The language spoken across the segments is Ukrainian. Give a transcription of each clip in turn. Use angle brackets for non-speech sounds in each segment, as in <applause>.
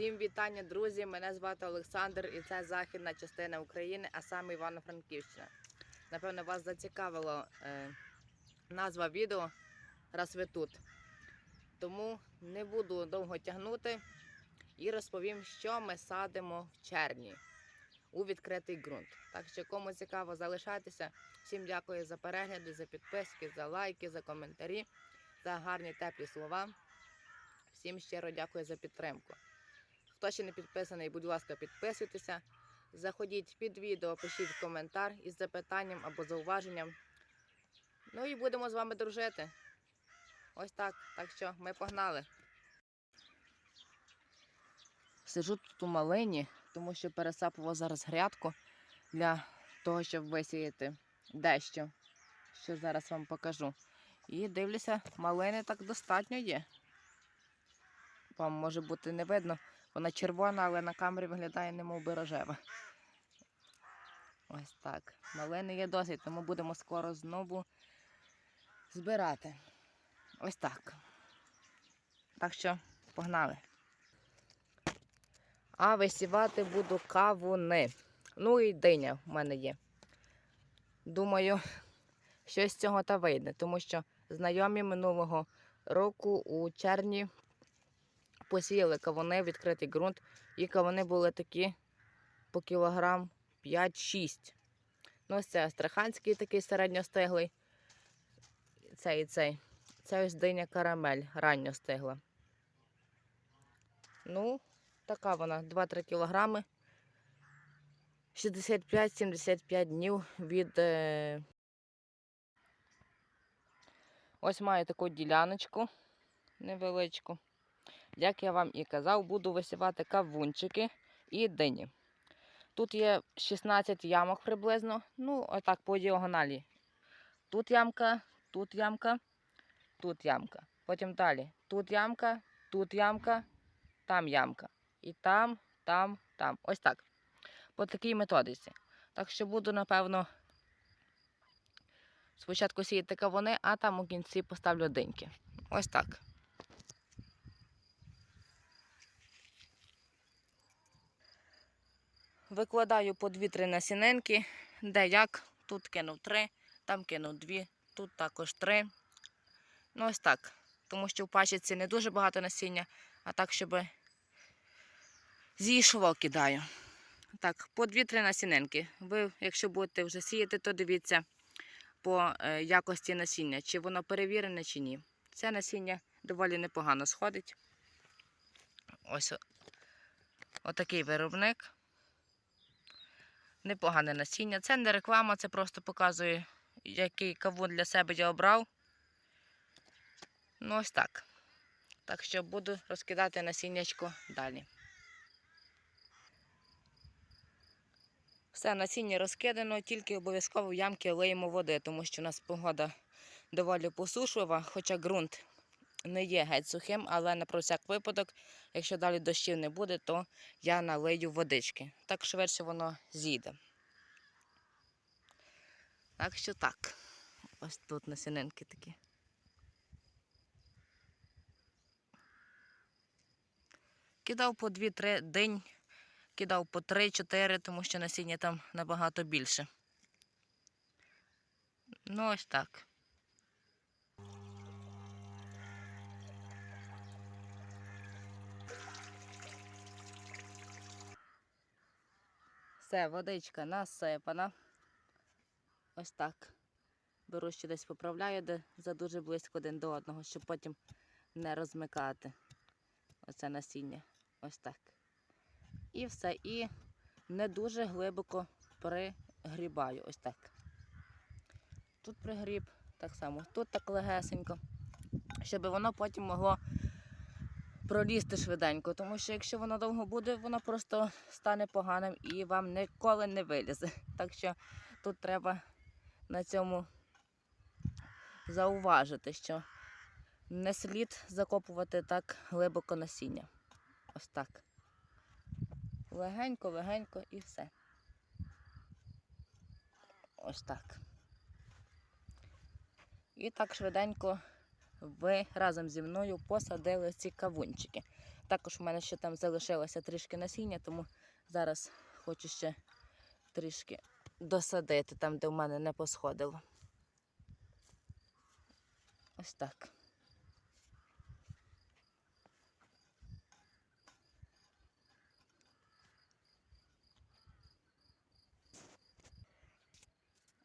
Всім вітання, друзі! Мене звати Олександр і це західна частина України, а саме Івано-Франківщина. Напевно, вас зацікавила е, назва відео, раз ви тут. Тому не буду довго тягнути і розповім, що ми садимо в червні у відкритий ґрунт. Так що, кому цікаво, залишайтеся. Всім дякую за перегляди, за підписки, за лайки, за коментарі, за гарні теплі слова. Всім щиро дякую за підтримку. Хто ще не підписаний, будь ласка, підписуйтеся. Заходіть під відео, пишіть коментар із запитанням або зауваженням. Ну і будемо з вами дружити. Ось так. Так що ми погнали. Сиджу тут у малині, тому що пересапував зараз грядку для того, щоб висіяти дещо, що зараз вам покажу. І дивлюся, малини так достатньо є. Вам може бути не видно. Вона червона, але на камері виглядає немов би рожева. Ось так. Малини є досить, тому будемо скоро знову збирати. Ось так. Так що погнали. А висівати буду кавуни. Ну і диня в мене є. Думаю, щось з цього та вийде, тому що знайомі минулого року у червні посіяли кавуни, відкритий ґрунт, і кавуни були такі по кілограм 5-6. Ну, ось це астраханський такий середньостиглий. Цей і цей. Це ось диня карамель, ранньо стигла. Ну, така вона, 2-3 кілограми. 65-75 днів від. Е... Ось маю таку діляночку невеличку. Як я вам і казав, буду висівати кавунчики і дині. Тут є 16 ямок приблизно. Ну, отак по діагоналі. Тут ямка, тут ямка, тут ямка. Потім далі. Тут ямка, тут ямка, там ямка. І там, там, там. Ось так. По такій методиці. Так що буду, напевно, спочатку сіяти кавуни, а там у кінці поставлю диньки. Ось так. Викладаю по 2-3 насінинки, де як. Тут кинув 3, там кинув 2, тут також 3. Ну, ось так. Тому що в пачці не дуже багато насіння, а так, щоб зійшло, кидаю. Так, по 2-3 насінинки. Ви, якщо будете вже сіяти, то дивіться по е, якості насіння, чи воно перевірене, чи ні. Це насіння доволі непогано сходить. Ось отакий виробник непогане насіння. Це не реклама, це просто показує, який кавун для себе я обрав. Ну, ось так. Так що буду розкидати насіннячко далі. Все, насіння розкидано, тільки обов'язково в ямки лиємо води, тому що у нас погода доволі посушлива, хоча ґрунт не є геть сухим, але на про всяк випадок, якщо далі дощів не буде, то я налию водички. Так швидше воно зійде. Так що так. Ось тут насінинки такі. Кидав по 2-3 день, кидав по 3-4, тому що насіння там набагато більше. Ну, ось так. Все, водичка насипана. Ось так. Беру ще десь поправляю, де за дуже близько один до одного, щоб потім не розмикати. Оце насіння. Ось так. І все. І не дуже глибоко пригрібаю. Ось так. Тут пригріб, так само, тут так легесенько, щоб воно потім могло пролізти швиденько, тому що якщо воно довго буде, воно просто стане поганим і вам ніколи не вилізе. Так що тут треба на цьому зауважити, що не слід закопувати так глибоко насіння. Ось так. Легенько, легенько і все. Ось так. І так швиденько ви разом зі мною посадили ці кавунчики. Також в мене ще там залишилося трішки насіння, тому зараз хочу ще трішки досадити там, де в мене не посходило. Ось так.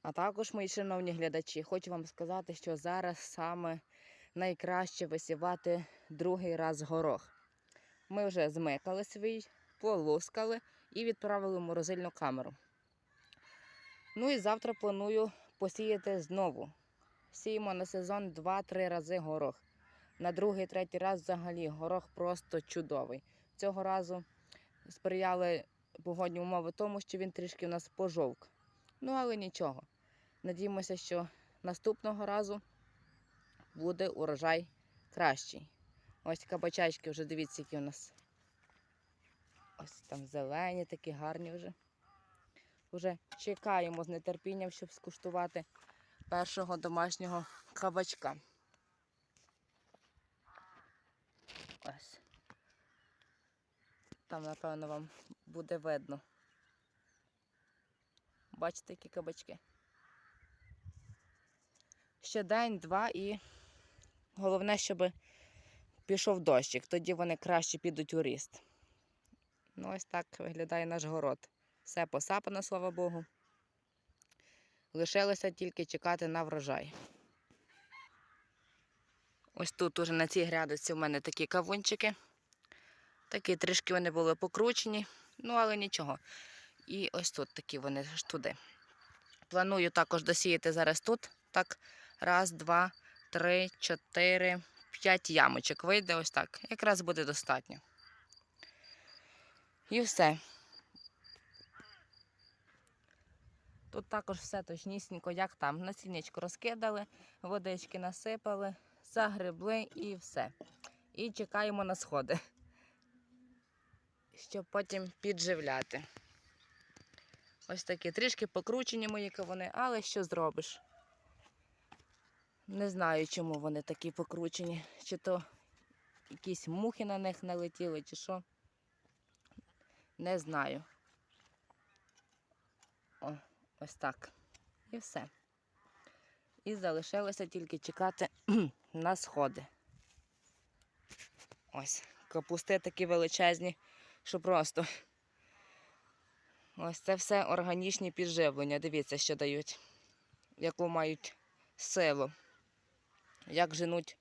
А також, мої шановні глядачі, хочу вам сказати, що зараз саме найкраще висівати другий раз горох. Ми вже змикали свій, полускали і відправили в морозильну камеру. Ну і завтра планую посіяти знову. Сіємо на сезон 2-3 рази горох. На другий, третій раз взагалі горох просто чудовий. Цього разу сприяли погодні умови тому, що він трішки у нас пожовк. Ну, але нічого. Надіємося, що наступного разу буде урожай кращий. Ось кабачачки вже дивіться, які у нас. Ось там зелені, такі гарні вже. Уже чекаємо з нетерпінням, щоб скуштувати першого домашнього кабачка. Ось. Там, напевно, вам буде видно. Бачите, які кабачки. Ще день-два і головне, щоб пішов дощик, тоді вони краще підуть у ріст. Ну, ось так виглядає наш город. Все посапано, слава Богу. Лишилося тільки чекати на врожай. Ось тут уже на цій грядочці в мене такі кавунчики. Такі трішки вони були покручені, ну але нічого. І ось тут такі вони ж туди. Планую також досіяти зараз тут. Так, раз, два, три, чотири, п'ять ямочок. Вийде ось так. Якраз буде достатньо. І все. Тут також все точнісінько, як там. Насіннячко розкидали, водички насипали, загребли і все. І чекаємо на сходи, щоб потім підживляти. Ось такі трішки покручені мої кавуни, але що зробиш? Не знаю, чому вони такі покручені. Чи то якісь мухи на них налетіли, чи що. Не знаю. О, ось так. І все. І залишилося тільки чекати <clears throat> на сходи. Ось, капусти такі величезні, що просто. Ось це все органічні підживлення. Дивіться, що дають, яку мають силу. Як женуть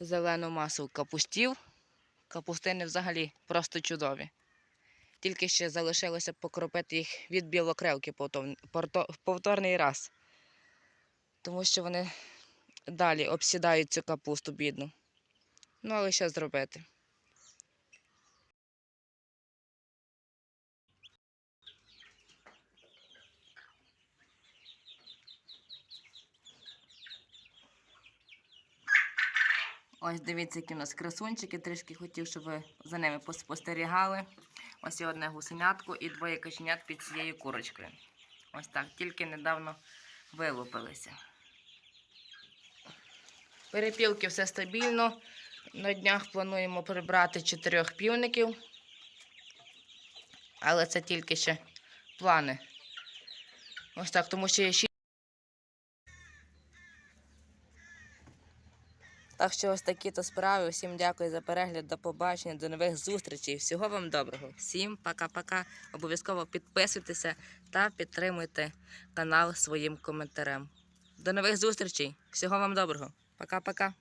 зелену масу капустів. Капустини взагалі просто чудові. Тільки ще залишилося покропити їх від білокрелки повтор- повторний раз. Тому що вони далі обсідають цю капусту бідну. Ну, але що зробити? Ось дивіться, які у нас красунчики. Трішки хотів, щоб ви за ними поспостерігали. Ось є одне гусенятко і двоє каченят під цією курочкою. Ось так, тільки недавно вилупилися. Перепілки все стабільно. На днях плануємо прибрати чотирьох півників. Але це тільки ще плани. Ось так, тому що є Так що ось такі то справи. Всім дякую за перегляд. До побачення, до нових зустрічей. Всього вам доброго. Всім пока-пока. Обов'язково підписуйтеся та підтримуйте канал своїм коментарем. До нових зустрічей. Всього вам доброго. Пока-пока.